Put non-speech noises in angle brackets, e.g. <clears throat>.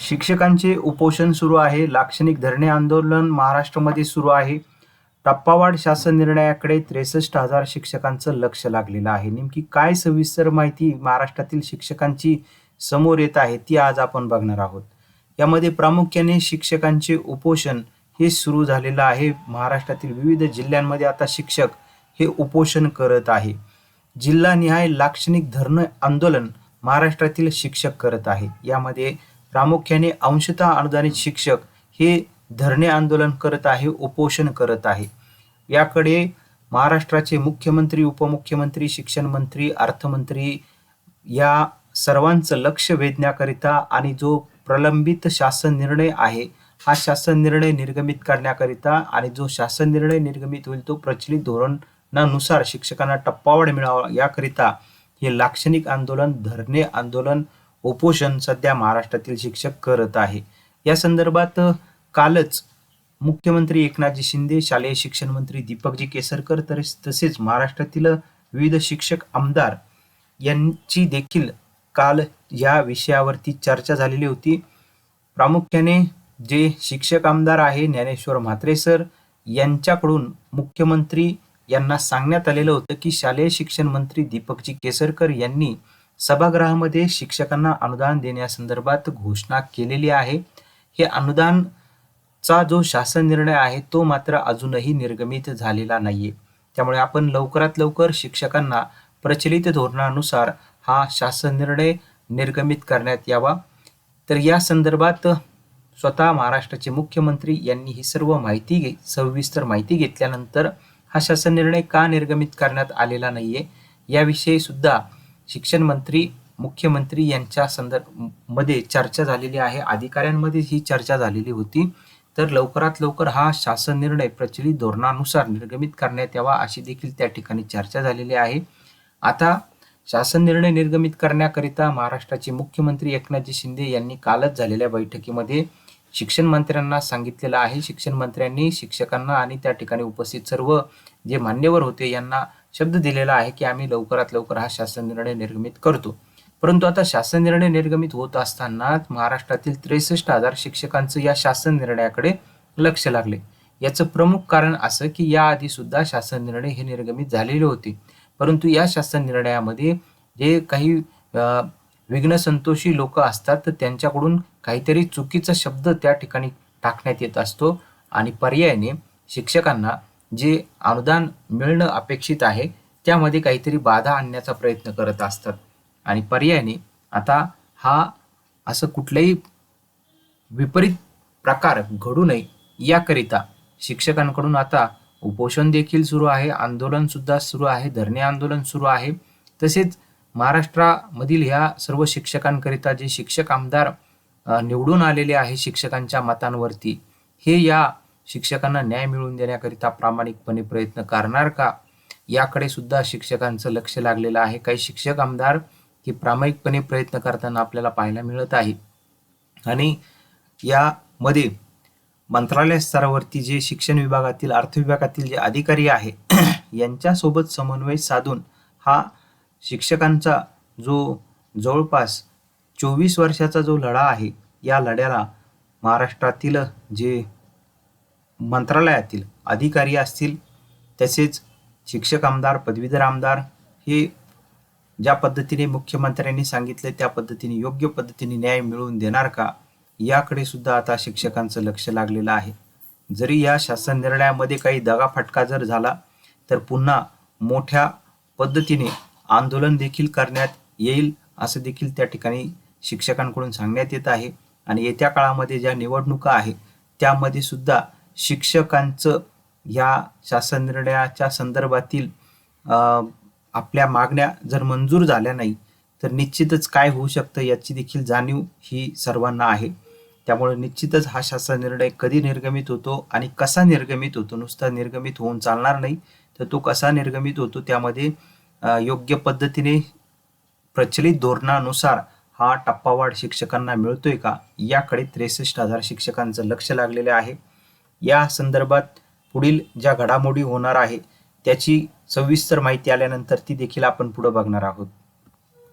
शिक्षकांचे उपोषण सुरू आहे लाक्षणिक धरणे आंदोलन महाराष्ट्रामध्ये सुरू आहे. टप्पावाढ शासन निर्णयाकडे त्रेसष्ट हजार शिक्षकांचं लक्ष लागलेलं आहे. नेमकी काय सविस्तर माहिती महाराष्ट्रातील शिक्षकांची समोर येत आहे ती आज आपण बघणार आहोत. यामध्ये प्रामुख्याने शिक्षकांचे उपोषण हे सुरू झालेलं आहे. महाराष्ट्रातील विविध जिल्ह्यांमध्ये आता शिक्षक हे उपोषण करत आहे. जिल्हानिहाय लाक्षणिक धरण आंदोलन महाराष्ट्रातील शिक्षक करत आहे. यामध्ये प्रामुख्याने अंशतः अनुदानित शिक्षक हे धरणे आंदोलन करत आहे उपोषण करत आहे. याकडे महाराष्ट्राचे मुख्यमंत्री उपमुख्यमंत्री शिक्षण मंत्री अर्थमंत्री या सर्वांचं लक्ष वेधण्याकरिता आणि जो प्रलंबित शासन निर्णय आहे हा शासन निर्णय निर्गमित करण्याकरिता आणि जो शासन निर्णय निर्गमित होईल तो प्रचलित धोरणानुसार शिक्षकांना टप्पावाढ मिळावा याकरिता हे लाक्षणिक आंदोलन धरणे आंदोलन उपोषण सध्या महाराष्ट्रातील शिक्षक करत आहे. या संदर्भात कालच मुख्यमंत्री एकनाथजी शिंदे शालेय शिक्षण मंत्री दीपकजी केसरकर तर तसेच महाराष्ट्रातील विविध शिक्षक आमदार यांची देखील काल या विषयावरती चर्चा झालेली होती. प्रामुख्याने जे शिक्षक आमदार आहे ज्ञानेश्वर म्हात्रे सर यांच्याकडून मुख्यमंत्री यांना सांगण्यात आलेलं होतं की शालेय शिक्षण मंत्री दीपकजी केसरकर यांनी सभागृहामध्ये शिक्षकांना अनुदान देण्यासंदर्भात घोषणा केलेली आहे. हे अनुदानचा जो शासन निर्णय आहे तो मात्र अजूनही निर्गमित झालेला नाहीये. त्यामुळे आपण लवकरात लवकर शिक्षकांना प्रचलित धोरणानुसार हा शासन निर्णय निर्गमित करण्यात यावा. तर या संदर्भात स्वतः महाराष्ट्राचे मुख्यमंत्री यांनी ही सर्व माहिती घे सविस्तर माहिती घेतल्यानंतर हा शासन निर्णय का निर्गमित करण्यात आलेला नाहीये याविषयी सुद्धा शिक्षण मंत्री मुख्यमंत्री यांच्या संदर्भमध्ये चर्चा झालेली आहे. अधिकाऱ्यांमध्ये ही चर्चा झालेली होती. तर लवकरात लवकर हा शासन निर्णय प्रचलित धोरणानुसार निर्गमित करण्यात यावा अशी देखील त्या ठिकाणी चर्चा झालेली आहे. आता शासन निर्णय निर्गमित करण्याकरिता महाराष्ट्राचे मुख्यमंत्री एकनाथजी शिंदे यांनी कालच झालेल्या बैठकीमध्ये शिक्षण मंत्र्यांना सांगितलेलं आहे. शिक्षण मंत्र्यांनी शिक्षकांना आणि त्या ठिकाणी उपस्थित सर्व जे मान्यवर होते यांना शब्द दिलेला आहे की आम्ही लवकरात लवकर हा शासन निर्णय निर्गमित करतो. परंतु आता शासन निर्णय निर्गमित होत असताना महाराष्ट्रातील त्रेसष्ट हजार शिक्षकांचं या शासन निर्णयाकडे लक्ष लागले. याचं प्रमुख कारण असं की याआधी सुद्धा शासन निर्णय हे निर्गमित झालेले होते. परंतु या शासन निर्णयामध्ये जे काही विघ्न संतोषी लोक असतात तर त्यांच्याकडून काहीतरी चुकीचा शब्द त्या ठिकाणी टाकण्यात येत असतो. आणि पर्यायाने शिक्षकांना जे अनुदान मिळणं अपेक्षित आहे त्यामध्ये काहीतरी बाधा आणण्याचा प्रयत्न करत असतात. आणि पर्यायाने आता हा असं कुठलाही विपरीत प्रकार घडू नये याकरिता शिक्षकांकडून आता उपोषण देखील सुरू आहे आंदोलन सुद्धा सुरू आहे धरणे आंदोलन सुरू आहे. तसेच महाराष्ट्रामधील ह्या सर्व शिक्षकांकरिता जे शिक्षक आमदार निवडून आलेले आहे शिक्षकांच्या मतांवरती हे या शिक्षकांना न्याय मिळवून देण्याकरिता प्रामाणिकपणे प्रयत्न करणार का? याकडे सुद्धा शिक्षकांचं लक्ष लागलेलं आहे. काही शिक्षक आमदार हे प्रामाणिकपणे प्रयत्न करताना आपल्याला पाहायला मिळत आहे. आणि यामध्ये मंत्रालय स्तरावरती जे शिक्षण विभागातील अर्थ विभागातील जे अधिकारी आहे <clears throat> यांच्यासोबत समन्वय साधून हा शिक्षकांचा जो जवळपास चोवीस वर्षाचा जो लढा आहे या लढ्याला महाराष्ट्रातील जे मंत्रालयातील अधिकारी असतील तसेच शिक्षक आमदार पदवीधर आमदार हे ज्या पद्धतीने मुख्यमंत्र्यांनी सांगितले त्या पद्धतीने योग्य पद्धतीने न्याय मिळवून देणार का याकडे सुद्धा आता शिक्षकांचं लक्ष लागलेलं आहे. जरी या शासन निर्णयामध्ये काही दगाफटका जर झाला तर पुन्हा मोठ्या पद्धतीने आंदोलन देखील करण्यात येईल असं देखील त्या ठिकाणी शिक्षकांकडून सांगण्यात येत आहे. आणि येत्या काळामध्ये ज्या निवडणुका आहे त्यामध्ये सुद्धा शिक्षकांचं या शासन निर्णयाच्या संदर्भातील आपल्या मागण्या जर मंजूर झाल्या नाही तर निश्चितच काय होऊ शकतं याची देखील जाणीव ही सर्वांना आहे. त्यामुळे निश्चितच हा शासन निर्णय कधी निर्गमित होतो आणि कसा निर्गमित होतो नुसता निर्गमित होऊन चालणार नाही तर तो कसा निर्गमित होतो त्यामध्ये योग्य पद्धतीने प्रचलित धोरणानुसार हा टप्पावाढ शिक्षकांना मिळतोय का याकडे त्रेसष्ट हजार शिक्षकांचं लक्ष लागलेलं आहे. या संदर्भात पुढील ज्या घडामोडी होणार आहे त्याची सविस्तर माहिती आल्यानंतर ती देखील आपण पुढे बघणार आहोत.